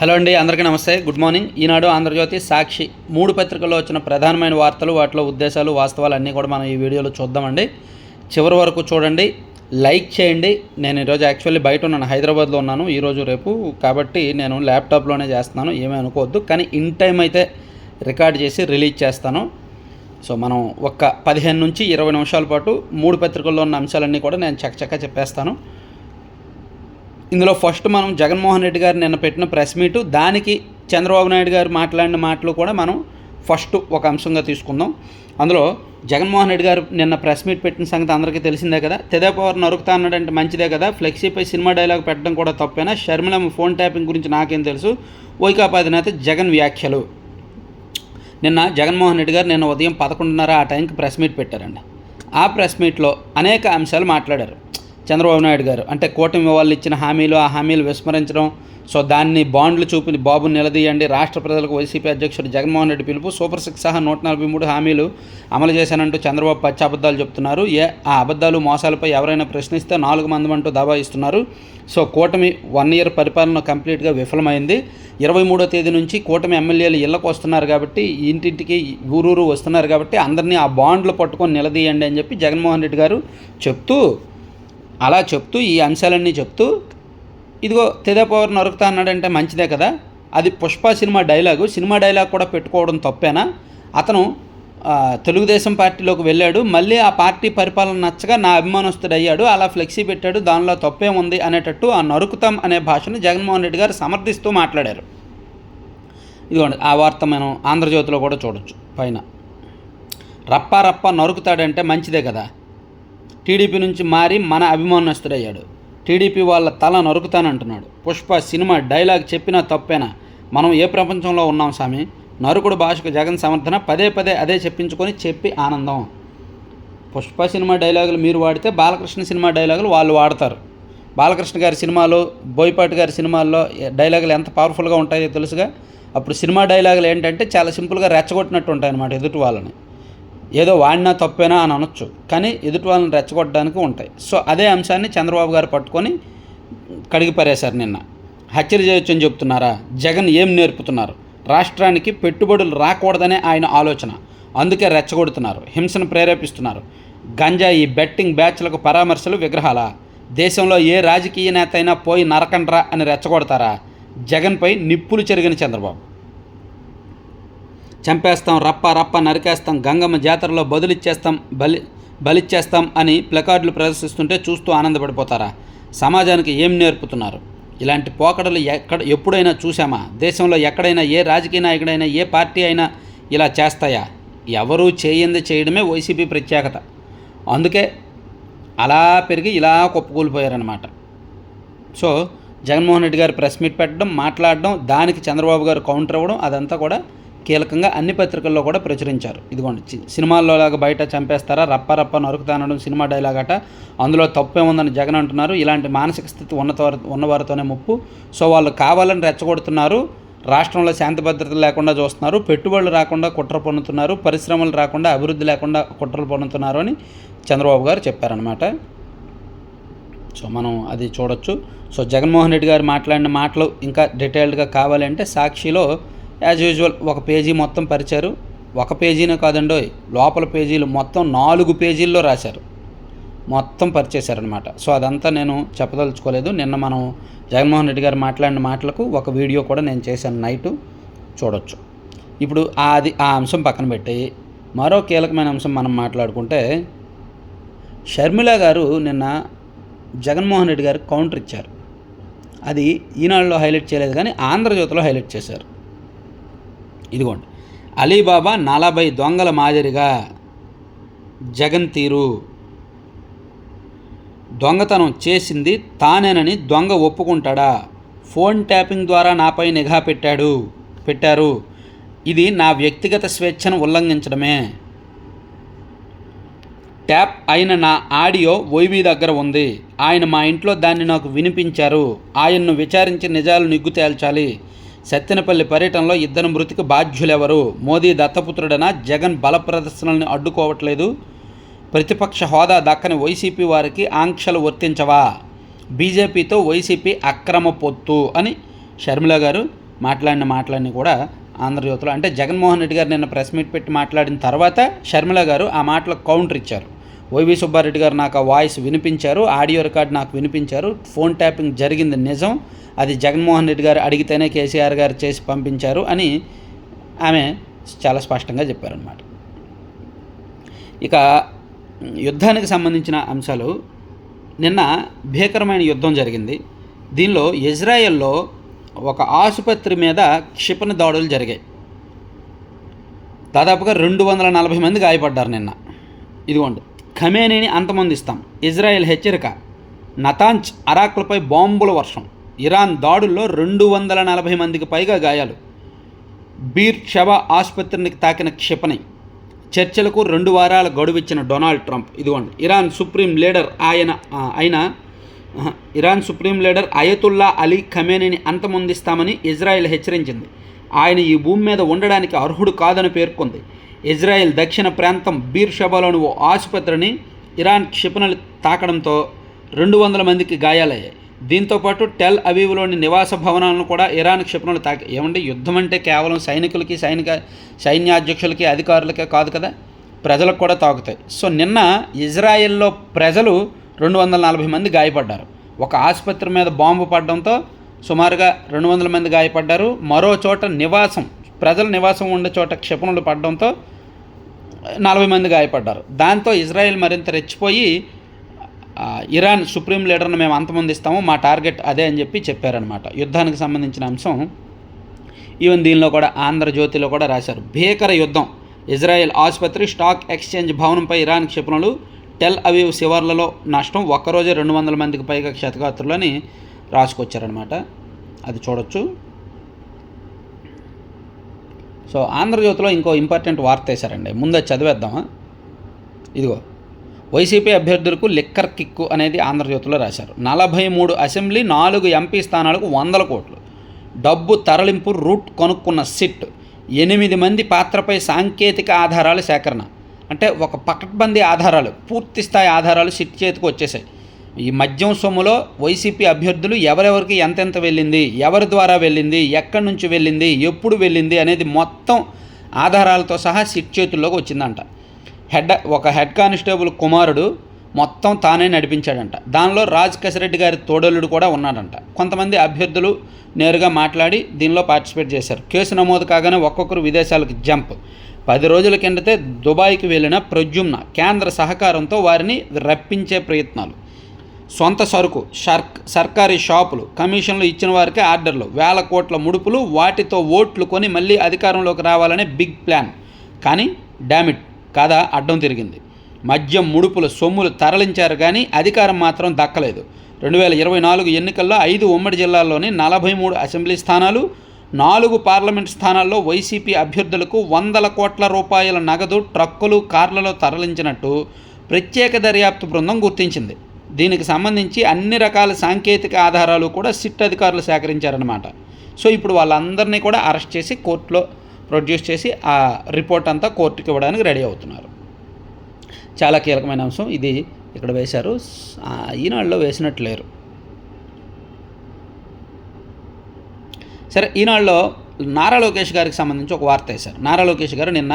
Hello అండి అందరికీ నమస్తే. Good morning. ఈనాడు ఆంధ్రజ్యోతి సాక్షి మూడు పత్రికల్లో వచ్చిన ప్రధానమైన వార్తలు వాటిలో ఉద్దేశాలు వాస్తవాలు అన్నీ కూడా మనం ఈ వీడియోలో చూద్దామండి. చివరి వరకు చూడండి. లైక్ చేయండి. నేను ఈరోజు యాక్చువల్లీ బయట ఉన్నాను హైదరాబాద్లో ఉన్నాను ఈరోజు రేపు. కాబట్టి నేను ల్యాప్టాప్లోనే చేస్తున్నాను ఏమీ అనుకోవద్దు. కానీ ఇన్ టైం అయితే రికార్డ్ చేసి రిలీజ్ చేస్తాను. సో మనం ఒక్క పదిహేను నుంచి ఇరవై నిమిషాల పాటు మూడు పత్రికల్లో ఉన్న అంశాలన్నీ కూడా నేను చక్కచక్క చెప్పేస్తాను. ఇందులో ఫస్ట్ మనం జగన్మోహన్ రెడ్డి గారు నిన్న పెట్టిన ప్రెస్ మీటు దానికి చంద్రబాబు నాయుడు గారు మాట్లాడిన మాటలు కూడా మనం ఫస్ట్ ఒక అంశంగా తీసుకుందాం. అందులో జగన్మోహన్ రెడ్డి గారు నిన్న ప్రెస్ మీట్ పెట్టిన సంగతి అందరికీ తెలిసిందే కదా? తెదేపవర్ నరుకుతా అన్నాడంటే మంచిదే కదా? ఫ్లెక్సీపై సినిమా డైలాగ్ పెట్టడం కూడా తప్పేనా? షర్మిలమ్మ ఫోన్ ట్యాపింగ్ గురించి నాకేం తెలుసు? వైకాపా అధినేత జగన్ వ్యాఖ్యలు. నిన్న జగన్మోహన్ రెడ్డి గారు నిన్న ఉదయం పదకొండున్నర ఆ టైంకి ప్రెస్ మీట్ పెట్టారండి. ఆ ప్రెస్ మీట్లో అనేక అంశాలు మాట్లాడారు. చంద్రబాబు నాయుడు గారు. అంటే కూటమి వాళ్ళు ఇచ్చిన హామీలు ఆ హామీలు విస్మరించడం సో దాన్ని బాండ్లు చూపి బాబుని నిలదీయండి. రాష్ట్ర ప్రజలకు వైసీపీ అధ్యక్షుడు జగన్మోహన్ రెడ్డి పిలుపు సూపర్ సిక్స్ సహా నూట నలభై మూడు హామీలు అమలు చేశానంటూ చంద్రబాబు పచ్చి అబద్ధాలు చెప్తున్నారు. ఏ ఆ అబద్ధాలు మోసాలపై ఎవరైనా ప్రశ్నిస్తే నాలుగు మంది అంటూ దబాయిస్తున్నారు సో కూటమి వన్ ఇయర్ పరిపాలన కంప్లీట్గా విఫలమైంది. ఇరవై మూడో తేదీ నుంచి కూటమి ఎమ్మెల్యేలు ఇళ్ళకు వస్తున్నారు కాబట్టి ఇంటింటికి ఊరూరు వస్తున్నారు కాబట్టి అందరినీ ఆ బాండ్లు పట్టుకొని నిలదీయండి అని చెప్పి జగన్మోహన్ రెడ్డి గారు చెప్తూ అలా చెప్తూ ఈ అంశాలన్నీ చెప్తూ ఇదిగో తెదేపవర్ నరుకుతా అన్నాడంటే మంచిదే కదా. అది Pushpa cinema dialogue. Cinema dialogue కూడా పెట్టుకోవడం తప్పేనా? అతను తెలుగుదేశం పార్టీలోకి వెళ్ళాడు. మళ్ళీ ఆ పార్టీ పరిపాలన నచ్చగా నా అభిమానస్తుడు అయ్యాడు. అలా ఫ్లెక్సీ పెట్టాడు. దానిలో తప్పేముంది అనేటట్టు ఆ నరుకుతాం అనే భాషను జగన్మోహన్ రెడ్డి గారు సమర్థిస్తూ మాట్లాడారు. ఇదిగోండి ఆ వార్త మనం ఆంధ్రజ్యోతిలో కూడా చూడొచ్చు. పైన. రప్ప రప్ప నరుకుతాడంటే మంచిదే కదా. టీడీపీ నుంచి మారి మన అభిమానస్తుడయ్యాడు. టీడీపీ వాళ్ళ తల నరుకుతానంటున్నాడు. పుష్ప సినిమా డైలాగ్ చెప్పినా తప్పేనా? మనం ఏ ప్రపంచంలో ఉన్నాం స్వామి నరుకుడు భాషకు జగన్ సమర్థన పదే పదే అదే చెప్పించుకొని చెప్పి ఆనందం. పుష్ప సినిమా డైలాగులు మీరు వాడితే బాలకృష్ణ సినిమా డైలాగులు వాళ్ళు వాడతారు. బాలకృష్ణ గారి సినిమాలు బోయపాటి గారి సినిమాల్లో డైలాగులు ఎంత పవర్ఫుల్గా ఉంటాయో తెలుసుగా. అప్పుడు సినిమా డైలాగులు ఏంటంటే చాలా సింపుల్గా రెచ్చగొట్టినట్టు ఉంటాయి అన్నమాట ఎదుటి వాళ్ళని. ఏదో వాడినా తప్పేనా అని అనొచ్చు. కానీ ఎదుటి వాళ్ళని రెచ్చగొట్టడానికి ఉంటాయి. సో అదే అంశాన్ని చంద్రబాబు గారు పట్టుకొని కడిగి పారేశారు నిన్న. హత్యలు చేయొచ్చు అని చెప్తున్నారా? జగన్ ఏం నేర్పుతున్నారు? రాష్ట్రానికి పెట్టుబడులు రాకూడదనే ఆయన ఆలోచన. అందుకే రెచ్చగొడుతున్నారు. హింసను ప్రేరేపిస్తున్నారు. గంజాయి బెట్టింగ్ బ్యాచ్లకు పరామర్శలు విగ్రహాల? దేశంలో ఏ రాజకీయ నేత అయినా పోయి నరకండ్రా అని రెచ్చగొడతారా? జగన్పై నిప్పులు చెరిగిన చంద్రబాబు. చంపేస్తాం రప్ప రప్ప నరికేస్తాం గంగమ్మ జాతరలో బదులిచ్చేస్తాం బలి బలిచ్చేస్తాం అని ప్లకార్డులు ప్రదర్శిస్తుంటే చూస్తూ ఆనందపడిపోతారా? సమాజానికి ఏం నేర్పుతున్నారు? ఇలాంటి పోకడలు ఎక్కడ ఎప్పుడైనా చూసామా దేశంలో ఎక్కడైనా ఏ రాజకీయ నాయకుడైనా ఏ పార్టీ అయినా ఇలా చేస్తాయా? ఎవరూ చేయింది చేయడమే వైసీపీ ప్రత్యేకత. అందుకే అలా పెరిగి ఇలా కుప్పకూలిపోయారనమాట సో జగన్మోహన్ రెడ్డి గారు ప్రెస్ మీట్ పెట్టడం మాట్లాడడం దానికి చంద్రబాబు గారు కౌంటర్ అవ్వడం అదంతా కూడా కీలకంగా అన్ని పత్రికల్లో కూడా ప్రచురించారు. ఇదిగోండి సినిమాల్లో లాగా బయట చంపేస్తారా? రప్ప రప్ప నరుకుతానడం సినిమా డైలాగ్ అట అందులో తప్పే ఉందని జగన్ అంటున్నారు. ఇలాంటి మానసిక స్థితి ఉన్నవారి ఉన్నవారితోనే ముప్పు. సో వాళ్ళు కావాలని రెచ్చగొడుతున్నారు. రాష్ట్రంలో శాంతి భద్రతలు లేకుండా చూస్తున్నారు. పెట్టుబడులు రాకుండా కుట్ర పన్నుతున్నారు పరిశ్రమలు రాకుండా అభివృద్ధి లేకుండా కుట్రలు పన్నుతున్నారు అని చంద్రబాబు గారు చెప్పారనమాట సో మనం అది చూడొచ్చు. సో జగన్మోహన్ రెడ్డి గారు మాట్లాడిన మాటలు ఇంకా డీటెయిల్డ్గా కావాలంటే సాక్షిలో యాజ్ యూజువల్ ఒక పేజీ మొత్తం పరిచారు. ఒక పేజీనే కాదండోయ్ లోపల పేజీలు మొత్తం నాలుగు పేజీల్లో రాశారు. మొత్తం పరిచేశారనమాట సో అదంతా నేను చెప్పదలుచుకోలేదు. నిన్న మనం జగన్మోహన్ రెడ్డి గారు మాట్లాడిన మాటలకు ఒక వీడియో కూడా నేను చేశాను నైటు. చూడొచ్చు. ఇప్పుడు అది ఆ అంశం పక్కన పెట్టి మరో కీలకమైన అంశం మనం మాట్లాడుకుంటే షర్మిల గారు నిన్న జగన్మోహన్ రెడ్డి గారు కౌంటర్ ఇచ్చారు. అది ఈనాడులో హైలైట్ చేయలేదు కానీ ఆంధ్రజ్యోతిలో హైలైట్ చేశారు. ఇదిగోండి. అలీబాబా నలభై దొంగల మాదిరిగా జగన్ తీరు. దొంగతనం చేసింది తానేనని దొంగ ఒప్పుకుంటాడా? ఫోన్ ట్యాపింగ్ ద్వారా నాపై నిఘా పెట్టాడు పెట్టారు. ఇది నా వ్యక్తిగత స్వేచ్ఛను ఉల్లంఘించడమే. ట్యాప్ అయిన నా ఆడియో వైవి దగ్గర ఉంది. ఆయన మా ఇంట్లో దాన్ని నాకు వినిపించారు. ఆయన్ను విచారించి నిజాలు నిగ్గు తేల్చాలి. సత్తెనపల్లి పర్యటనలో ఇద్దరు మృతికి బాధ్యులెవరు? మోదీ దత్తపుత్రుడన జగన్ బల ప్రదర్శనల్ని అడ్డుకోవట్లేదు. ప్రతిపక్ష హోదా దక్కని వైసీపీ వారికి ఆంక్షలు వర్తించవా? బీజేపీతో వైసీపీ అక్రమ పొత్తు అని షర్మిల గారు మాట్లాడిన మాటలన్నీ కూడా ఆంధ్రజ్యోతిలో అంటే జగన్మోహన్ రెడ్డి గారు నిన్న ప్రెస్ మీట్ పెట్టి మాట్లాడిన తర్వాత షర్మిల గారు ఆ మాటలకు కౌంటర్ ఇచ్చారు. వైవి సుబ్బారెడ్డి గారు నాకు ఆ వాయిస్ వినిపించారు ఆడియో రికార్డ్ నాకు వినిపించారు ఫోన్ ట్యాపింగ్ జరిగింది నిజం. అది జగన్మోహన్ రెడ్డి గారు అడిగితేనే కేసీఆర్ గారు చేసి పంపించారు అని ఆమె చాలా స్పష్టంగా చెప్పారనమాట ఇక యుద్ధానికి సంబంధించిన అంశాలు. నిన్న భీకరమైన యుద్ధం జరిగింది. దీనిలో ఇజ్రాయెల్లో ఒక ఆసుపత్రి మీద క్షిపణి దాడులు జరిగాయి. దాదాపుగా రెండు వందల నలభై మంది గాయపడ్డారు నిన్న. ఇదిగోండి. ఖమేనీని అంతమందిస్తాం. ఇజ్రాయెల్ హెచ్చరిక. నతాంచ్ అరాక్లపై బాంబుల వర్షం. ఇరాన్ దాడుల్లో రెండు వందల నలభై మందికి పైగా గాయాలు. బీర్ షవా ఆసుపత్రిని తాకిన క్షిపణి. చర్చలకు రెండు వారాల గడువిచ్చిన డొనాల్డ్ ట్రంప్. ఇదిగోండి ఇరాన్ సుప్రీం లీడర్ ఆయన ఆయన అయిన Iran supreme leader Ayatollah Ali ఖమేనీని అంతమొందిస్తామని ఇజ్రాయెల్ హెచ్చరించింది. ఆయన ఈ భూమి మీద ఉండడానికి అర్హుడు కాదని పేర్కొంది. ఇజ్రాయెల్ దక్షిణ ప్రాంతం బీర్ షబాలోని ఓ ఆసుపత్రిని ఇరాన్ క్షిపణులు తాకడంతో రెండు వందల మందికి గాయాలయ్యాయి. దీంతోపాటు టెల్ అవీవ్లోని నివాస భవనాలను కూడా ఇరాన్ క్షిపణులు తాకి ఏమంటే యుద్ధం అంటే కేవలం సైనికులకి సైనిక సైన్యాధ్యక్షులకి అధికారులకే కాదు కదా? ప్రజలకు కూడా తాకుతాయి. సో నిన్న ఇజ్రాయెల్లో ప్రజలు రెండు వందల నలభై మంది గాయపడ్డారు. ఒక ఆసుపత్రి మీద బాంబు పడడంతో సుమారుగా రెండు వందల మంది గాయపడ్డారు. మరో చోట నివాసం ప్రజల నివాసం ఉండే చోట క్షిపణులు పడడంతో నలభై మంది గాయపడ్డారు. దాంతో ఇజ్రాయెల్ మరింత రెచ్చిపోయి ఇరాన్ సుప్రీం లీడర్ను మేము అంతమొందిస్తాము మా టార్గెట్ అదే అని చెప్పి చెప్పారనమాట యుద్ధానికి సంబంధించిన అంశం ఈవెన్ దీనిలో కూడా ఆంధ్రజ్యోతిలో కూడా రాశారు. భీకర యుద్ధం ఇజ్రాయెల్ ఆసుపత్రి స్టాక్ ఎక్స్చేంజ్ భవనంపై ఇరాన్ క్షిపణులు టెల్ అవీవ్ శివార్లలో నష్టం ఒక్కరోజే రెండు వందల మందికి పైగా క్షతగాత్రులని రాసుకొచ్చారనమాట అది చూడొచ్చు. సో ఆంధ్రజ్యోతిలో ఇంకో ఇంపార్టెంట్ వార్త వేశారండి. ముందే చదివేద్దాం చదివేద్దామా? ఇదిగో. వైసీపీ అభ్యర్థులకు లిక్కర్ కిక్కు అనేది ఆంధ్రజ్యోతిలో రాశారు. నలభై మూడు అసెంబ్లీ నాలుగు ఎంపీ స్థానాలకు వందల కోట్లు. డబ్బు తరలింపు రూట్ కొనుక్కున్న సిట్. ఎనిమిది మంది పాత్రపై సాంకేతిక ఆధారాల సేకరణ. అంటే ఒక పకడ్బందీ ఆధారాలు పూర్తి స్థాయి ఆధారాలు సిట్ చేతికి వచ్చేసాయి. ఈ మద్యం సొమ్ములో వైసీపీ అభ్యర్థులు ఎవరెవరికి ఎంతెంత వెళ్ళింది ఎవరి ద్వారా వెళ్ళింది ఎక్కడి నుంచి వెళ్ళింది ఎప్పుడు వెళ్ళింది అనేది మొత్తం ఆధారాలతో సహా సిట్ చేతుల్లోకి వచ్చిందంట. హెడ్ ఒక హెడ్ కానిస్టేబుల్ కుమారుడు మొత్తం తానే నడిపించాడంట. దానిలో రాజ్ కసిరెడ్డి గారి తోడలుడు కూడా ఉన్నాడంట. కొంతమంది అభ్యర్థులు నేరుగా మాట్లాడి దీనిలో పార్టిసిపేట్ చేశారు. కేసు నమోదు కాగానే ఒక్కొక్కరు విదేశాలకు జంప్. పది రోజుల కిందటే దుబాయ్కి వెళ్ళిన ప్రజుమ్న కేంద్ర సహకారంతో వారిని రప్పించే ప్రయత్నాలు. సొంత సరుకు సర్క్ సర్కారీ షాపులు కమిషన్లు ఇచ్చిన వారికే ఆర్డర్లు వేల కోట్ల ముడుపులు వాటితో ఓట్లు కొని మళ్ళీ అధికారంలోకి రావాలనే బిగ్ ప్లాన్. కానీ డామిట్. కథ అడ్డం తిరిగింది. మద్యం ముడుపుల సొమ్ములు తరలించారు కానీ అధికారం మాత్రం దక్కలేదు. రెండు వేల ఇరవై నాలుగు ఎన్నికల్లో ఐదు ఉమ్మడి జిల్లాల్లోని నలభై మూడు అసెంబ్లీ స్థానాలు నాలుగు పార్లమెంట్ స్థానాల్లో వైసీపీ అభ్యర్థులకు వందల కోట్ల రూపాయల నగదు ట్రక్కులు కార్లలో తరలించినట్టు ప్రత్యేక దర్యాప్తు బృందం గుర్తించింది. దీనికి సంబంధించి అన్ని రకాల సాంకేతిక ఆధారాలు కూడా సిట్ అధికారులు సేకరించారనమాట సో ఇప్పుడు వాళ్ళందరినీ కూడా అరెస్ట్ చేసి కోర్టులో ప్రొడ్యూస్ చేసి ఆ రిపోర్ట్ అంతా కోర్టుకి ఇవ్వడానికి రెడీ అవుతున్నారు. చాలా కీలకమైన అంశం. ఇది ఇక్కడ వేశారు. ఈనాడులో వేసినట్టు లేరు. సరే ఈనాడులో నారా లోకేష్ గారికి సంబంధించి ఒక వార్త వేశారు. నారా లోకేష్ గారు నిన్న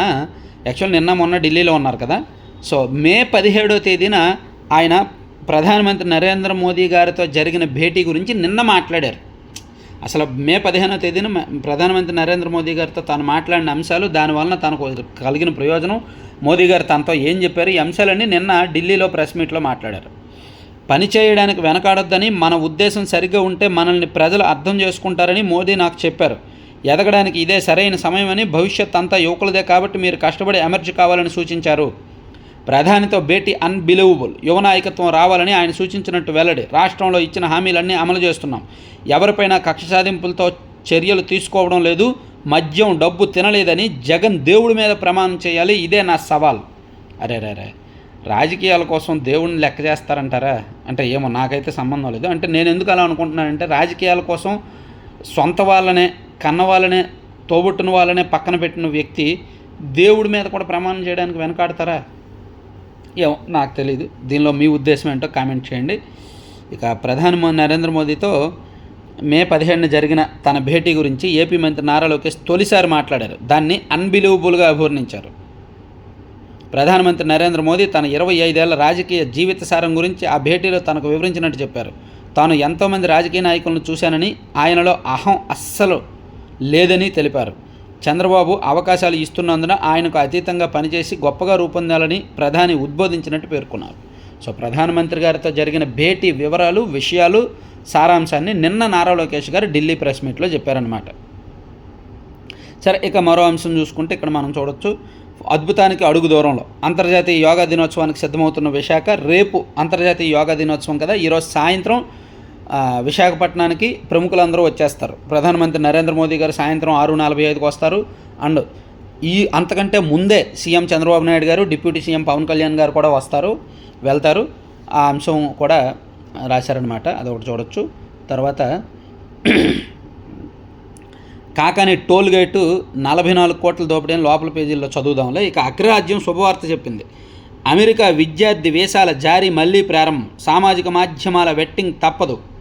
యాక్చువల్ నిన్న మొన్న ఢిల్లీలో ఉన్నారు కదా. సో మే పదిహేడో తేదీన ఆయన ప్రధానమంత్రి నరేంద్ర మోదీ గారితో జరిగిన భేటీ గురించి నిన్న మాట్లాడారు. అసలు మే పదిహేనో తేదీన ప్రధానమంత్రి నరేంద్ర మోదీ గారితో తాను మాట్లాడిన అంశాలు దానివలన తనకు కలిగిన ప్రయోజనం. మోదీ గారు తనతో ఏం చెప్పారు? ఈ అంశాలన్నీ నిన్న ఢిల్లీలో ప్రెస్ మీట్లో మాట్లాడారు. పని చేయడానికి వెనకాడొద్దని మన ఉద్దేశం సరిగ్గా ఉంటే మనల్ని ప్రజలు అర్థం చేసుకుంటారని మోదీ నాకు చెప్పారు. ఎదగడానికి ఇదే సరైన సమయమని భవిష్యత్ అంతా యువకులదే కాబట్టి మీరు కష్టపడి ఎమర్జీ కావాలని సూచించారు. ప్రధానితో భేటీ అన్బిలీవబుల్ యువ నాయకత్వం రావాలని ఆయన సూచించినట్టు వెల్లడి. రాష్ట్రంలో ఇచ్చిన హామీలన్నీ అమలు చేస్తున్నాం. ఎవరిపైనా కక్ష సాధింపులతో చర్యలు తీసుకోవడం లేదు. మద్యం డబ్బు తినలేదని జగన్ దేవుడి మీద ప్రమాణం చేయాలి. ఇదే నా సవాల్. అరే రే రాజకీయాల కోసం దేవుడిని లెక్క చేస్తారంటారా? అంటే ఏమో నాకైతే సంబంధం లేదు. అంటే నేను ఎందుకు అలా అనుకుంటున్నానంటే రాజకీయాల కోసం సొంత వాళ్ళనే కన్న వాళ్ళనే తోబుట్టిన వాళ్ళనే పక్కన పెట్టిన వ్యక్తి దేవుడి మీద కూడా ప్రమాణం చేయడానికి వెనకాడతారా? ఏమో నాకు తెలియదు దీనిలో మీ ఉద్దేశం ఏంటో కామెంట్ చేయండి. ఇక ప్రధాని నరేంద్ర మోదీతో మే పదిహేడున జరిగిన తన భేటీ గురించి ఏపీ మంత్రి నారా లోకేష్ తొలిసారి మాట్లాడారు. దాన్ని అన్బిలీవబుల్గా అభివర్ణించారు. ప్రధానమంత్రి నరేంద్ర మోదీ తన ఇరవై ఐదేళ్ళ రాజకీయ జీవిత సారం గురించి ఆ భేటీలో తనకు వివరించినట్టు చెప్పారు. తాను ఎంతోమంది రాజకీయ నాయకులను చూశానని ఆయనలో అహం అస్సలు లేదని తెలిపారు. చంద్రబాబు అవకాశాలు ఇస్తున్నందున ఆయనకు అతీతంగా పనిచేసి గొప్పగా రూపొందాలని ప్రధాని ఉద్బోధించినట్టు పేర్కొన్నారు. సో ప్రధానమంత్రి గారితో జరిగిన భేటీ వివరాలు విషయాలు సారాంశాన్ని నిన్న నారా లోకేష్ గారు ఢిల్లీ ప్రెస్ మీట్లో చెప్పారనమాట సరే ఇక మరో అంశం చూసుకుంటే ఇక్కడ మనం చూడొచ్చు. అద్భుతానికి అడుగు దూరంలో అంతర్జాతీయ యోగా దినోత్సవానికి సిద్ధమవుతున్న విశాఖ రేపు అంతర్జాతీయ యోగా దినోత్సవం కదా. ఈరోజు సాయంత్రం విశాఖపట్నానికి ప్రముఖులందరూ వచ్చేస్తారు. ప్రధానమంత్రి నరేంద్ర మోదీ గారు సాయంత్రం ఆరు నలభై ఐదుకు వస్తారు. అండ్ ఈ అంతకంటే ముందే సీఎం చంద్రబాబు నాయుడు గారు డిప్యూటీ సీఎం పవన్ కళ్యాణ్ గారు కూడా వస్తారు వెళ్తారు. ఆ అంశం కూడా రాశారనమాట అదొకటి చూడొచ్చు. తర్వాత కాకాని టోల్ గేటు నలభై నాలుగు కోట్ల దోపిడీ లోపల పేజీల్లో చదువుదాంలే. ఇక అగ్రరాజ్యం శుభవార్త చెప్పింది. అమెరికా విద్యార్థి వీసాల జారీ మళ్ళీ ప్రారంభం. సామాజిక మాధ్యమాల వెట్టింగ్ తప్పదు.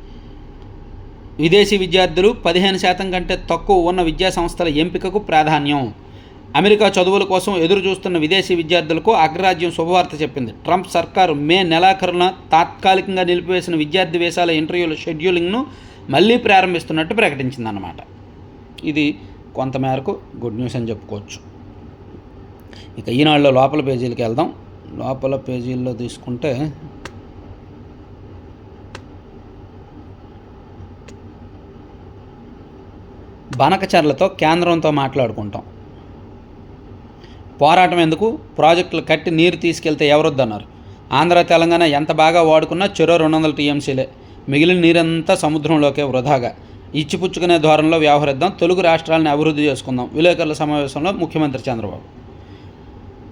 విదేశీ విద్యార్థులు పదిహేను శాతం కంటే తక్కువ ఉన్న విద్యా సంస్థల ఎంపికకు ప్రాధాన్యం. అమెరికా చదువుల కోసం ఎదురు చూస్తున్న విదేశీ విద్యార్థులకు అగ్రరాజ్యం శుభవార్త చెప్పింది. ట్రంప్ సర్కారు మే నెలాఖరున తాత్కాలికంగా నిలిపివేసిన విద్యార్థి వేసాల ఇంటర్వ్యూల షెడ్యూలింగ్ను మళ్ళీ ప్రారంభిస్తున్నట్టు ప్రకటించిందన్నమాట. ఇది కొంతమేరకు గుడ్ న్యూస్ అని చెప్పుకోవచ్చు. ఇక ఈనాడులో లోపల పేజీలకు వెళ్దాం. లోపల పేజీల్లో తీసుకుంటే బనకచర్లతో కేంద్రంతో మాట్లాడుకుంటాం. పోరాటం ఎందుకు? ప్రాజెక్టులు కట్టి నీరు తీసుకెళ్తే ఎవరొద్దన్నారు? ఆంధ్ర తెలంగాణ ఎంత బాగా వాడుకున్నా చెరో రెండు వందల టీఎంసీలే. మిగిలిన నీరంతా సముద్రంలోకే వృధాగా. ఇచ్చిపుచ్చుకునే ధోరణిలో వ్యవహరిద్దాం. తెలుగు రాష్ట్రాలను అభివృద్ధి చేసుకుందాం. విలేకరుల సమావేశంలో ముఖ్యమంత్రి చంద్రబాబు.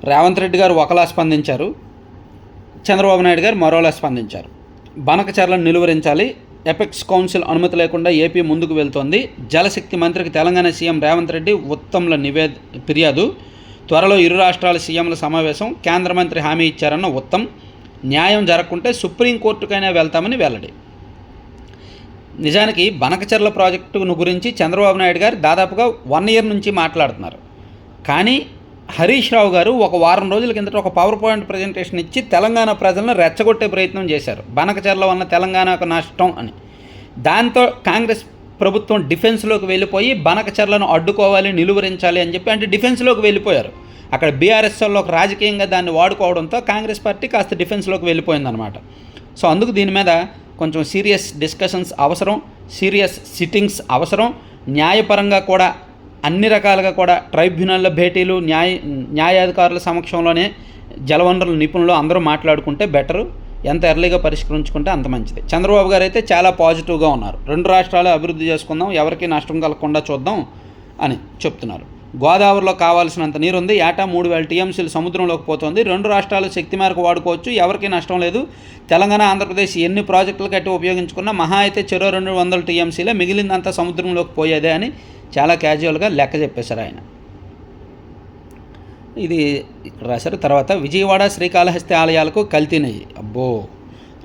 రేవంత్ రెడ్డి గారు ఒకలా స్పందించారు. చంద్రబాబు నాయుడు గారు మరోలా స్పందించారు. బనకచర్లను నిలువరించాలి. ఎపెక్స్ కౌన్సిల్ అనుమతి లేకుండా ఏపీ ముందుకు వెళ్తోంది. జలశక్తి మంత్రికి తెలంగాణ సీఎం రేవంత్ రెడ్డి ఉత్తమ్ల నివేద ఫిర్యాదు. త్వరలో ఇరు రాష్ట్రాల సీఎంల సమావేశం కేంద్ర మంత్రి హామీ ఇచ్చారన్న ఉత్తమ్. న్యాయం జరగకుంటే సుప్రీంకోర్టుకైనా వెళ్తామని వెల్లడి. నిజానికి బనకచర్ల ప్రాజెక్టును గురించి చంద్రబాబు నాయుడు గారు దాదాపుగా వన్ ఇయర్ నుంచి మాట్లాడుతున్నారు. కానీ హరీష్ రావు గారు ఒక వారం రోజుల కిందట ఒక పవర్ పాయింట్ ప్రజెంటేషన్ ఇచ్చి తెలంగాణ ప్రజలను రెచ్చగొట్టే ప్రయత్నం చేశారు. బనకచర్ల వలన తెలంగాణకు నష్టం అని. దాంతో కాంగ్రెస్ ప్రభుత్వం డిఫెన్స్లోకి వెళ్ళిపోయి బనకచర్లను అడ్డుకోవాలి నిలువరించాలి అని చెప్పి అంటే డిఫెన్స్లోకి వెళ్ళిపోయారు. అక్కడ బీఆర్ఎస్ వాళ్ళకి రాజకీయంగా దాన్ని వాడుకోవడంతో కాంగ్రెస్ పార్టీ కాస్త డిఫెన్స్లోకి వెళ్ళిపోయిందనమాట సో అందుకు దీని మీద కొంచెం సీరియస్ డిస్కషన్స్ అవసరం సీరియస్ సిట్టింగ్స్ అవసరం న్యాయపరంగా కూడా అన్ని రకాలుగా కూడా ట్రైబ్యునల్ల భేటీలు న్యాయ న్యాయాధికారుల సమక్షంలోనే జలవనరుల నిపుణులు అందరూ మాట్లాడుకుంటే బెటరు. ఎంత ఎర్లీగా పరిష్కరించుకుంటే అంత మంచిది. చంద్రబాబు గారు అయితే చాలా పాజిటివ్గా ఉన్నారు. రెండు రాష్ట్రాలు అభివృద్ధి చేసుకుందాం ఎవరికి నష్టం కలగకుండా చూద్దాం అని చెప్తున్నారు. గోదావరిలో కావాల్సినంత నీరు ఉంది ఏటా మూడు వేల టీఎంసీలు సముద్రంలోకి పోతుంది. రెండు రాష్ట్రాలు శక్తి మేరకు వాడుకోవచ్చు. ఎవరికీ నష్టం లేదు. తెలంగాణ ఆంధ్రప్రదేశ్ ఎన్ని ప్రాజెక్టులు కట్టి ఉపయోగించుకున్నా మహా అయితే చెరో రెండు వందల టీఎంసీలే మిగిలిందంతా సముద్రంలోకి పోయేదే అని చాలా క్యాజువల్గా లెక్క చెప్పేశారు ఆయన. ఇది ఇక్కడ రాశారు. తర్వాత విజయవాడ శ్రీకాళహస్తి ఆలయాలకు కల్తీనయ్యి అబ్బో!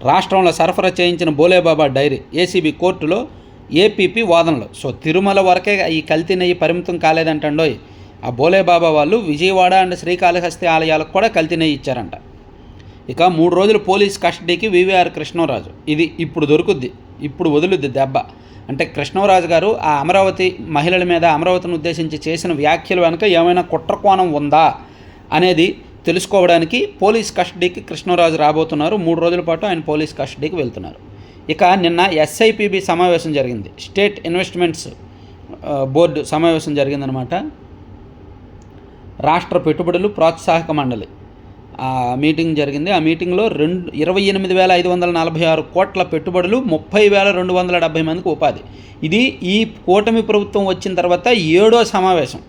రాష్ట్రంలో సరఫరా చేయించిన బోలేబాబా డైరీ ఏసీబీ కోర్టులో ఏపీపీ వాదనలు. సో తిరుమల వరకే ఈ కల్తీ నెయ్యి పరిమితం కాలేదంటండోయ్. ఆ బోలేబాబా వాళ్ళు విజయవాడ అండ్ శ్రీకాళహస్తి ఆలయాలకు కూడా కల్తీ నెయ్యి ఇచ్చారంట. ఇక మూడు రోజులు పోలీస్ కస్టడీకి వివిఆర్ కృష్ణరాజు. ఇది ఇప్పుడు దొరుకుద్ది. ఇప్పుడు వదులుద్ది దెబ్బ. అంటే కృష్ణరాజు గారు ఆ అమరావతి మహిళల మీద అమరావతిని ఉద్దేశించి చేసిన వ్యాఖ్యలు వెనుక ఏమైనా కుట్రకోణం ఉందా అనేది తెలుసుకోవడానికి పోలీస్ కస్టడీకి కృష్ణరాజు రాబోతున్నారు. మూడు రోజుల పాటు ఆయన పోలీస్ కస్టడీకి వెళ్తున్నారు. ఇక నిన్న ఎస్ఐపిబి సమావేశం జరిగింది. స్టేట్ ఇన్వెస్ట్మెంట్స్ బోర్డు సమావేశం జరిగిందనమాట. రాష్ట్ర పెట్టుబడులు ప్రోత్సాహక మండలి. ఆ మీటింగ్ జరిగింది. ఆ మీటింగ్లో రెండు ఇరవై ఎనిమిది వేల ఐదు వందల నలభై ఆరు కోట్ల పెట్టుబడులు ముప్పై వేల రెండు వందల డెబ్బై మందికి ఉపాధి. ఇది ఈ కూటమి ప్రభుత్వం వచ్చిన తర్వాత ఏడో సమావేశం.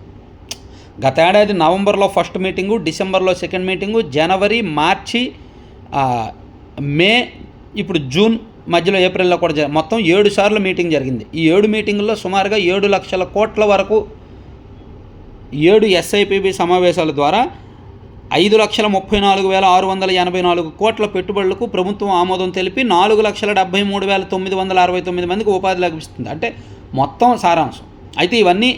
గత ఏడాది నవంబర్లో ఫస్ట్ మీటింగు డిసెంబర్లో సెకండ్ మీటింగు జనవరి మార్చి మే ఇప్పుడు జూన్ మధ్యలో ఏప్రిల్లో కూడా మొత్తం ఏడు సార్లు మీటింగ్ జరిగింది. ఈ ఏడు మీటింగుల్లో సుమారుగా ఏడు లక్షల కోట్ల వరకు ఏడు ఎస్ఐపిబి సమావేశాల ద్వారా ఐదు లక్షల ముప్పై నాలుగు వేల ఆరు వందల ఎనభై నాలుగు కోట్ల పెట్టుబడులకు ప్రభుత్వం ఆమోదం తెలిపి నాలుగు లక్షల డెబ్బై మూడు వేల తొమ్మిది వందల అరవై తొమ్మిది మందికి ఉపాధి లభిస్తుంది. అంటే మొత్తం సారాంశం. అయితే ఇవన్నీ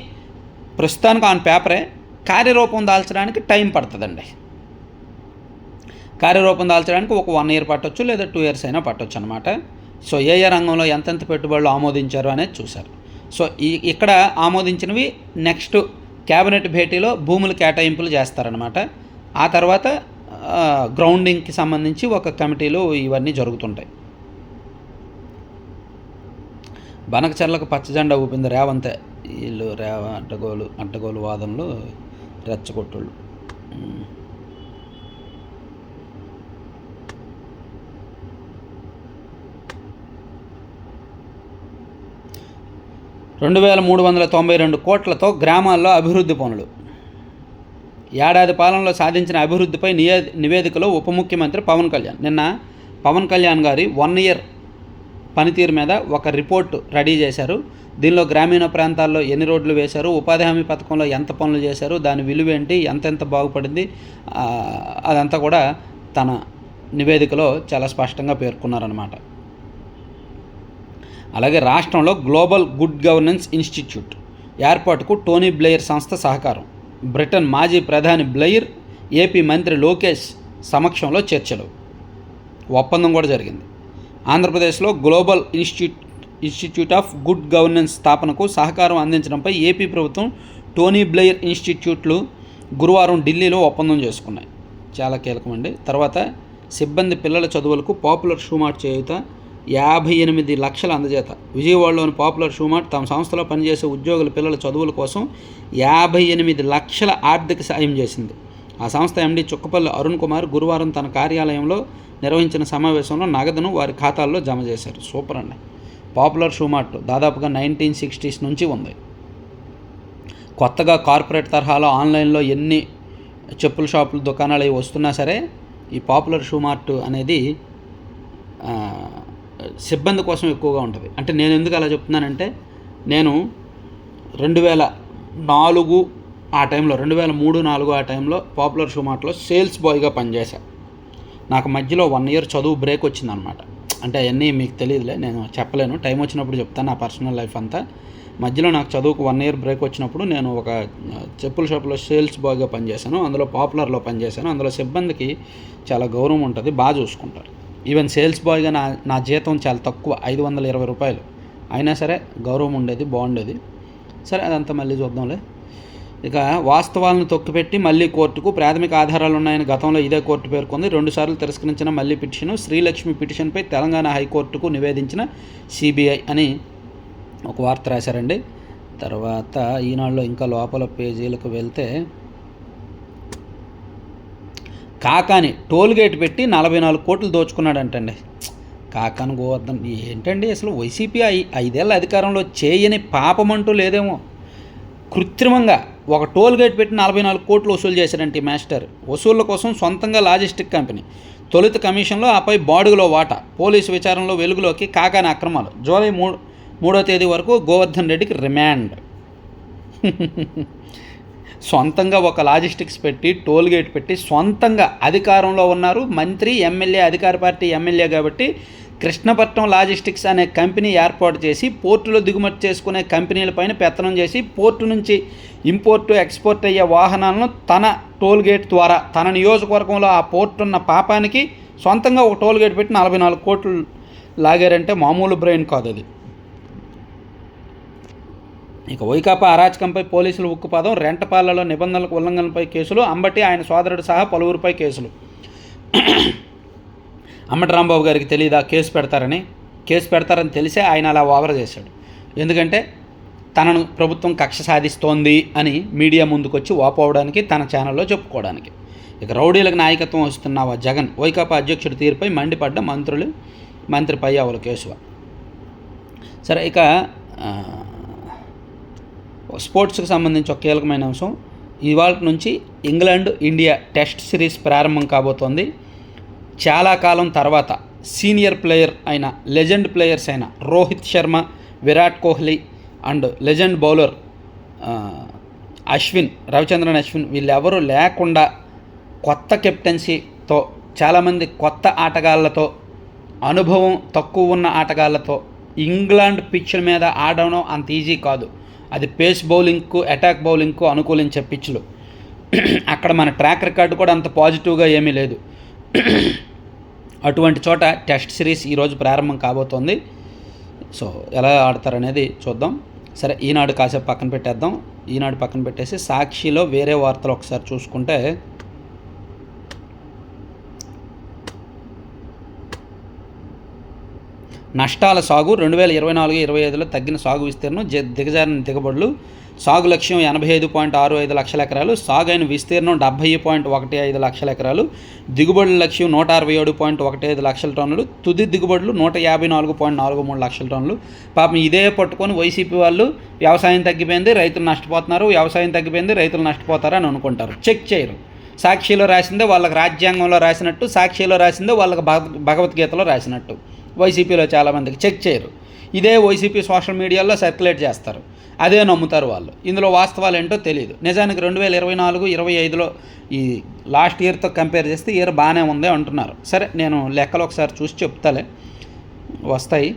ప్రస్తుతానికి ఆన్ పేపరే. కార్యరూపం దాల్చడానికి టైం పడుతుందండి. కార్యరూపం దాల్చడానికి ఒక వన్ ఇయర్ పట్టొచ్చు లేదా టూ ఇయర్స్ అయినా పట్టొచ్చు అనమాట సో ఏ ఏ రంగంలో ఎంతెంత పెట్టుబడులు ఆమోదించారు అనేది చూశారు. సో ఈ ఇక్కడ ఆమోదించినవి నెక్స్ట్ క్యాబినెట్ భేటీలో భూములు కేటాయింపులు చేస్తారనమాట ఆ తర్వాత గ్రౌండింగ్కి సంబంధించి ఒక కమిటీలో ఇవన్నీ జరుగుతుంటాయి. బనకచర్లకు పచ్చజెండా ఊపింది రేవంతే. వీళ్ళు రేవ అడ్డగోలు అడ్డగోలు వాదనలు రెచ్చగొట్టుళ్ళు. రెండు వేల మూడు వందల తొంభై రెండు కోట్లతో గ్రామాల్లో అభివృద్ధి పనులు. ఏడాది పాలనలో సాధించిన అభివృద్ధిపై నియే నివేదికలో ఉప ముఖ్యమంత్రి పవన్ కళ్యాణ్. నిన్న పవన్ కళ్యాణ్ గారి వన్ ఇయర్ పనితీరు మీద ఒక రిపోర్ట్ రెడీ చేశారు. దీనిలో గ్రామీణ ప్రాంతాల్లో ఎన్ని రోడ్లు వేశారు ఉపాధి హామీ పథకంలో ఎంత పనులు చేశారు దాని విలువ ఏంటి ఎంతెంత బాగుపడింది అదంతా కూడా తన నివేదికలో చాలా స్పష్టంగా పేర్కొన్నారనమాట అలాగే రాష్ట్రంలో గ్లోబల్ గుడ్ గవర్నెన్స్ ఇన్స్టిట్యూట్ ఏర్పాటుకు టోనీ బ్లేయర్ సంస్థ సహకారం. బ్రిటన్ మాజీ ప్రధాని బ్లెయిర్ ఏపీ మంత్రి లోకేష్ సమక్షంలో చర్చలు. ఒప్పందం కూడా జరిగింది. ఆంధ్రప్రదేశ్లో global institute institute of good governance స్థాపనకు సహకారం అందించడంపై ఏపీ ప్రభుత్వం టోనీ బ్లెయిర్ ఇన్స్టిట్యూట్లు గురువారం ఢిల్లీలో ఒప్పందం చేసుకున్నాయి. చాలా కీలకమండి. తర్వాత సిబ్బంది పిల్లల చదువులకు పాపులర్ షూమార్ట్ చేయుత యాభై ఎనిమిది లక్షల అందజేత. విజయవాడలోని పాపులర్ షూమార్ట్ తమ సంస్థలో పనిచేసే ఉద్యోగుల పిల్లల చదువుల కోసం యాభై ఎనిమిది లక్షల ఆర్థిక సాయం చేసింది. ఆ సంస్థ ఎండి చుక్కపల్లి అరుణ్ కుమార్ గురువారం తన కార్యాలయంలో నిర్వహించిన సమావేశంలో నగదును వారి ఖాతాల్లో జమ చేశారు. సూపర్ అండి. పాపులర్ షూమార్ట్ దాదాపుగా నైన్టీన్ సిక్స్టీస్ నుంచి ఉంది. కొత్తగా కార్పొరేట్ తరహాలో ఆన్లైన్లో ఎన్ని చెప్పుల షాపులు దుకాణాలు అవి వస్తున్నా సరే ఈ పాపులర్ షూ మార్ట్ అనేది సిబ్బంది కోసం ఎక్కువగా ఉంటుంది. అంటే నేను ఎందుకు అలా చెప్తున్నానంటే నేను రెండు వేల నాలుగు ఆ టైంలో రెండు వేల మూడు నాలుగు ఆ టైంలో పాపులర్ షూ మార్ట్లో సేల్స్ బాయ్గా పనిచేశా. నాకు మధ్యలో వన్ ఇయర్ చదువు బ్రేక్ వచ్చిందనమాట. అంటే అవన్నీ మీకు తెలియదులే నేను చెప్పలేను. టైం వచ్చినప్పుడు చెప్తాను నా పర్సనల్ లైఫ్ అంతా. మధ్యలో నాకు చదువుకు వన్ ఇయర్ బ్రేక్ వచ్చినప్పుడు నేను ఒక చెప్పుల షాప్లో సేల్స్ బాయ్గా పనిచేశాను. అందులో పాపులర్లో పనిచేశాను. అందులో సిబ్బందికి చాలా గౌరవం ఉంటుంది బాగా చూసుకుంటారు. ఈవెన్ సేల్స్ బాయ్గా నా నా జీతం చాలా తక్కువ ఐదు వందల ఇరవై రూపాయలు. అయినా సరే గౌరవం ఉండేది బాగుండేది. సరే అదంతా మళ్ళీ చూద్దాంలే. ఇక వాస్తవాలను తొక్కిపెట్టి మళ్ళీ కోర్టుకు ప్రాథమిక ఆధారాలు ఉన్నాయని గతంలో ఇదే కోర్టు పేర్కొంది. రెండుసార్లు తిరస్కరించిన మళ్ళీ పిటిషన్ శ్రీలక్ష్మి పిటిషన్పై తెలంగాణ హైకోర్టుకు నివేదించిన సిబిఐ అని ఒక వార్త రాశారండి. తర్వాత ఈనాడులో ఇంకా లోపల పేజీలకు వెళ్తే కాకాని టోల్గేట్ పెట్టి నలభై నాలుగు కోట్లు దోచుకున్నాడంటండి. కాకాని గోవర్ధన్ ఏంటండి అసలు వైసీపీ ఐ ఐదేళ్ళ అధికారంలో చేయని పాపమంటూ లేదేమో. కృత్రిమంగా ఒక టోల్ గేట్ పెట్టి నలభై నాలుగు కోట్లు వసూలు చేశారంటే ఈ మాస్టర్. వసూళ్ళ కోసం సొంతంగా లాజిస్టిక్ కంపెనీ. తొలుత కమిషన్లో ఆపై బాడుగులో వాటా. పోలీసు విచారణలో వెలుగులోకి కాకాని అక్రమాలు. జూలై మూడు మూడో తేదీ వరకు గోవర్ధన్ రెడ్డికి రిమాండ్. సొంతంగా ఒక లాజిస్టిక్స్ పెట్టి టోల్ గేట్ పెట్టి సొంతంగా అధికారంలో ఉన్నారు. మంత్రి ఎమ్మెల్యే అధికార పార్టీ ఎమ్మెల్యే కాబట్టి కృష్ణపట్నం లాజిస్టిక్స్ అనే కంపెనీ ఏర్పాటు చేసి పోర్టులో దిగుమతి చేసుకునే కంపెనీలపైన పెత్తనం చేసి పోర్టు నుంచి ఇంపోర్టు ఎక్స్పోర్ట్ అయ్యే వాహనాలను తన టోల్ గేట్ ద్వారా తన నియోజకవర్గంలో ఆ పోర్టు ఉన్న పాపానికి సొంతంగా ఒక టోల్ గేట్ పెట్టి నలభై నాలుగు కోట్లు లాగారంటే మామూలు బ్రెయిన్ కాదు అది ఇక వైకాపా అరాచకంపై పోలీసులు ఉక్కుపాదం రెంటపాలలో నిబంధనలకు ఉల్లంఘనపై కేసులు అంబటి ఆయన సోదరుడు సహా పలువురిపై కేసులు. అంబటి రాంబాబు గారికి తెలియదా కేసు పెడతారని? కేసు పెడతారని తెలిసే ఆయన అలా ఓవర్ చేశాడు. ఎందుకంటే తనను ప్రభుత్వం కక్ష సాధిస్తోంది అని మీడియా ముందుకొచ్చి ఓపవడానికి తన ఛానల్లో చెప్పుకోవడానికి. ఇక రౌడీలకు నాయకత్వం వస్తున్నావా జగన్? వైకాపా అధ్యక్షుడి తీరుపై మండిపడ్డ మంత్రులు మంత్రి పయ్యావుల కేశవ. సరే ఇక స్పోర్ట్స్కి సంబంధించి ఒక కీలకమైన అంశం. ఇవాళ నుంచి ఇంగ్లాండ్ ఇండియా టెస్ట్ సిరీస్ ప్రారంభం కాబోతోంది. చాలా కాలం తర్వాత సీనియర్ ప్లేయర్ అయిన లెజెండ్ ప్లేయర్స్ అయిన Rohit Sharma Virat Kohli and legend bowler Ashwin Ravichandran Ashwin వీళ్ళెవరూ లేకుండా కొత్త కెప్టెన్సీతో చాలామంది కొత్త ఆటగాళ్ళతో అనుభవం తక్కువ ఉన్న ఆటగాళ్ళతో ఇంగ్లాండ్ పిచ్ల మీద ఆడడం అంత ఈజీ కాదు. అది పేస్ బౌలింగ్కు అటాక్ బౌలింగ్కు అనుకూలించే పిచ్లు అక్కడ మన ట్రాక్ రికార్డు కూడా అంత పాజిటివ్గా ఏమీ లేదు. అటువంటి చోట టెస్ట్ సిరీస్ ఈరోజు ప్రారంభం కాబోతోంది. సో ఎలా ఆడతారనేది చూద్దాం. సరే ఈనాడు కాసేపు పక్కన పెట్టేద్దాం. ఈనాడు పక్కన పెట్టేసి సాక్షిలో వేరే వార్తలు ఒకసారి చూసుకుంటే నష్టాల సాగు రెండు వేల ఇరవై నాలుగు ఇరవై ఐదులో తగ్గిన సాగు విస్తీర్ణం దిగజారిన దిగబడులు. సాగు లక్ష్యం ఎనభై ఐదు పాయింట్ ఆరు ఐదు లక్షల ఎకరాలు. సాగు అయిన విస్తీర్ణం డెబ్బై పాయింట్ ఒకటి ఐదు లక్షల ఎకరాలు. దిగుబడుల లక్ష్యం నూట అరవై ఏడు పాయింట్ ఒకటి ఐదు లక్షల టన్నులు. తుది దిగుబడులు నూట యాభై నాలుగు పాయింట్ నాలుగు మూడు లక్షల టన్నులు. పాపం ఇదే పట్టుకొని వైసీపీ వాళ్ళు వ్యవసాయం తగ్గిపోయింది రైతులు నష్టపోతున్నారు. వ్యవసాయం తగ్గిపోయింది రైతులు నష్టపోతారు అని అనుకుంటారు. చెక్ చేయరు. సాక్షిలో రాసిందే వాళ్ళకి రాజ్యాంగంలో రాసినట్టు సాక్షిలో రాసిందే వాళ్ళకి భగ- భగవద్గీతలో రాసినట్టు. వైసీపీలో చాలామందికి చెక్ చేయరు. ఇదే వైసీపీ సోషల్ మీడియాలో సర్క్యులేట్ చేస్తారు. అదే నమ్ముతారు వాళ్ళు. ఇందులో వాస్తవాలు ఏంటో తెలియదు నిజానికి రెండు వేల ఇరవై నాలుగు ఇరవై ఐదులో ఈ లాస్ట్ ఇయర్తో కంపేర్ చేస్తే ఇయర్ బాగానే ఉంది అంటున్నారు. సరే నేను లెక్కలు ఒకసారి చూసి చెప్తాలే. వస్తాయి.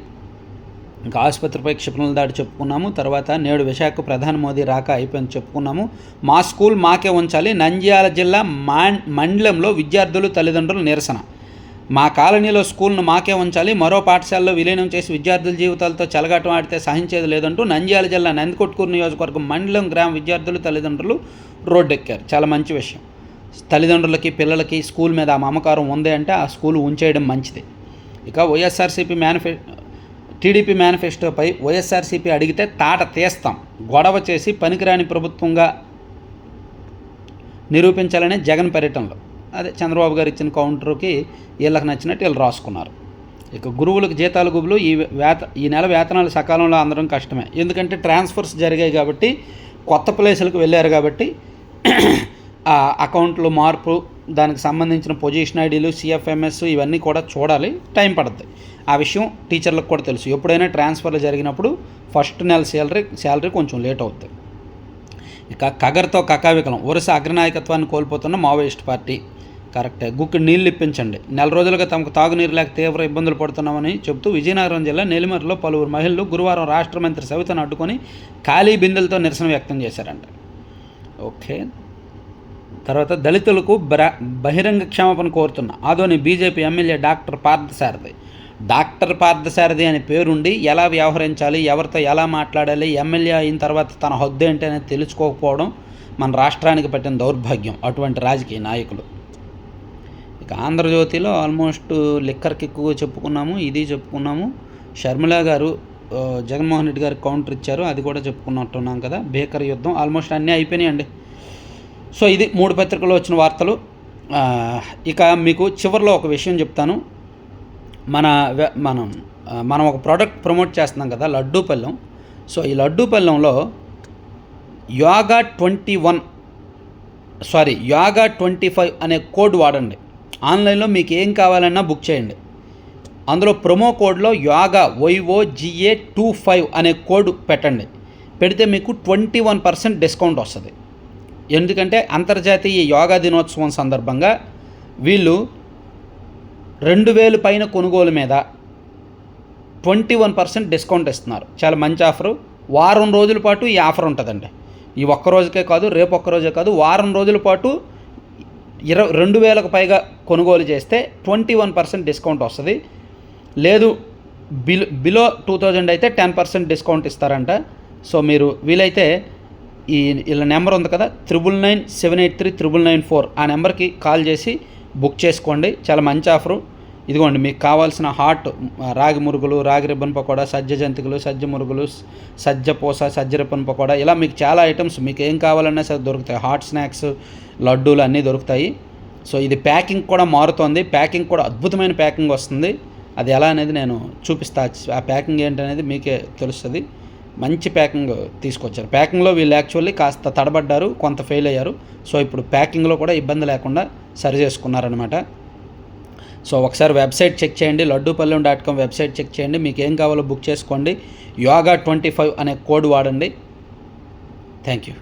ఇంకా ఆసుపత్రిపై క్షిపణుల దాడి చెప్పుకున్నాము. తర్వాత నేడు విశాఖ ప్రధాని మోదీ రాక అయిపోయింది చెప్పుకున్నాము. మా స్కూల్ మాకే ఉంచాలి. నంద్యాల జిల్లా మా మండలంలో విద్యార్థులు తల్లిదండ్రులు నిరసన. మా కాలనీలో స్కూల్ను మాకే ఉంచాలి మరో పాఠశాలలో విలీనం చేసి విద్యార్థుల జీవితాలతో చెలగాటం ఆడితే సహించేది లేదంటూ నంద్యాల జిల్లా నందికొట్కూరు నియోజకవర్గం మండలం గ్రామ విద్యార్థులు తల్లిదండ్రులు రోడ్డెక్కారు. చాలా మంచి విషయం. తల్లిదండ్రులకి పిల్లలకి స్కూల్ మీద ఆ మమకారం ఉంది అంటే ఆ స్కూల్ ఉంచేయడం మంచిది. ఇక వైఎస్ఆర్సీపీ మేనిఫె టీడీపీ మేనిఫెస్టోపై వైఎస్ఆర్సీపీ అడిగితే తాట తీస్తాం. గొడవ చేసి పనికిరాని ప్రభుత్వంగా నిరూపించాలనే జగన్ పర్యటనలో. అదే చంద్రబాబు గారు ఇచ్చిన కౌంటర్కి వీళ్ళకి నచ్చినట్టు వీళ్ళు రాసుకున్నారు. ఇక గురువులకు జీతాలు గుబులు ఈ వేత ఈ నెల వేతనాలు సకాలంలో అందడం కష్టమే. ఎందుకంటే ట్రాన్స్ఫర్స్ జరిగాయి కాబట్టి కొత్త ప్లేసులకు వెళ్ళారు కాబట్టి ఆ అకౌంట్లు మార్పు దానికి సంబంధించిన పొజిషన్ ఐడీలు సిఎఫ్ఎంఎస్ ఇవన్నీ కూడా చూడాలి. టైం పడుతుంది ఆ విషయం టీచర్లకు కూడా తెలుసు. ఎప్పుడైనా ట్రాన్స్ఫర్లు జరిగినప్పుడు ఫస్ట్ నెల శాలరీ శాలరీ కొంచెం లేట్ అవుతుంది ఇక కగర్తో కకావికలం వరుస అగ్రనాయకత్వాన్ని కోల్పోతున్న మావోయిస్ట్ పార్టీ. కరెక్టే. గుక్కి నీళ్ళు ఇప్పించండి. నెల రోజులుగా తమకు తాగునీరు లేక తీవ్ర ఇబ్బందులు పడుతున్నామని చెబుతూ విజయనగరం జిల్లా నెల్లిమర్లో పలువురు మహిళలు గురువారం రాష్ట్ర మంత్రి సవితను అడ్డుకొని ఖాళీ బిందెలతో నిరసన వ్యక్తం చేశారంట. ఓకే. తర్వాత దళితులకు బ్ర బహిరంగ క్షమాపణ కోరుతున్న Adoni BJP MLA doctor Parthasarathi. Doctor Parthasarathi అనే పేరుండి ఎలా వ్యవహరించాలి ఎవరితో ఎలా మాట్లాడాలి ఎమ్మెల్యే అయిన తర్వాత తన హద్దు ఏంటి అనేది తెలుసుకోకపోవడం మన రాష్ట్రానికి పెట్టిన దౌర్భాగ్యం. అటువంటి రాజకీయ నాయకులు. ఇక ఆంధ్రజ్యోతిలో ఆల్మోస్ట్ లిక్కర్కి ఎక్కువ చెప్పుకున్నాము ఇది చెప్పుకున్నాము. షర్మిల గారు జగన్మోహన్ రెడ్డి గారు కౌంటర్ ఇచ్చారు అది కూడా చెప్పుకున్నట్టున్నాం కదా. బేకర్ యుద్ధం ఆల్మోస్ట్ అన్నీ అయిపోయినాయండి. సో ఇది మూడు పత్రికల్లో వచ్చిన వార్తలు. ఇక మీకు చివరిలో ఒక విషయం చెప్తాను. మన మనం మనం ఒక ప్రోడక్ట్ ప్రమోట్ చేస్తున్నాం కదా లడ్డూ పళ్ళెం. సో ఈ లడ్డూ పళ్ళెంలో yoga twenty one sorry yoga twenty five అనే కోడ్ వాడండి. ఆన్లైన్లో మీకు ఏం కావాలన్నా బుక్ చేయండి. అందులో ప్రొమో కోడ్లో యోగా వైఓజిఏ టూ ఫైవ్ అనే కోడ్ పెట్టండి. పెడితే మీకు ట్వంటీ వన్ పర్సెంట్ డిస్కౌంట్ వస్తుంది. ఎందుకంటే అంతర్జాతీయ యోగా దినోత్సవం సందర్భంగా వీళ్ళు రెండు వేలు పైన కొనుగోలు మీద ట్వంటీ వన్ పర్సెంట్ డిస్కౌంట్ ఇస్తున్నారు. చాలా మంచి ఆఫరు. వారం రోజుల పాటు ఈ ఆఫర్ ఉంటుందండి. ఈ ఒక్క రోజుకే కాదు రేపు ఒక్క రోజే కాదు వారం రోజుల పాటు ఇరవై రెండు వేలకు పైగా కొనుగోలు చేస్తే ట్వంటీ వన్ పర్సెంట్ డిస్కౌంట్ వస్తుంది. లేదు బిల్ బిలో టూ థౌజండ్ అయితే టెన్ పర్సెంట్ డిస్కౌంట్ ఇస్తారంట. సో మీరు వీలైతే ఈ ఇలా నెంబర్ ఉంది కదా triple nine seven eight three triple nine four ఆ నెంబర్కి కాల్ చేసి బుక్ చేసుకోండి. చాలా మంచి ఆఫరు. ఇదిగోండి మీకు కావాల్సిన హాట్ రాగి మురుగులు రాగి రిబ్బన్ పకోడా సజ్జ జంతికలు సజ్జ మురుగులు సజ్జ పూస సజ్జ రిబ్బన్ పకోడా ఇలా మీకు చాలా ఐటమ్స్ మీకు ఏం కావాలన్నా సరే దొరుకుతాయి. హాట్ స్నాక్స్ లడ్డూలు అన్నీ దొరుకుతాయి. సో ఇది ప్యాకింగ్ కూడా మారుతోంది. ప్యాకింగ్ కూడా అద్భుతమైన ప్యాకింగ్ వస్తుంది. అది ఎలా అనేది నేను చూపిస్తా. ఆ ప్యాకింగ్ ఏంటనేది మీకే తెలుస్తుంది. మంచి ప్యాకింగ్ తీసుకొచ్చారు. ప్యాకింగ్లో వీళ్ళు యాక్చువల్లీ కాస్త తడబడ్డారు కొంత ఫెయిల్ అయ్యారు. సో ఇప్పుడు ప్యాకింగ్లో కూడా ఇబ్బంది లేకుండా సరి చేసుకున్నారనమాట సో ఒకసారి వెబ్సైట్ చెక్ చేయండి Laddupallem dot com website check చేయండి మీకు ఏం కావాలో బుక్ చేసుకోండి. యోగా ట్వంటీ ఫైవ్ అనే కోడ్ వాడండి. Thank you.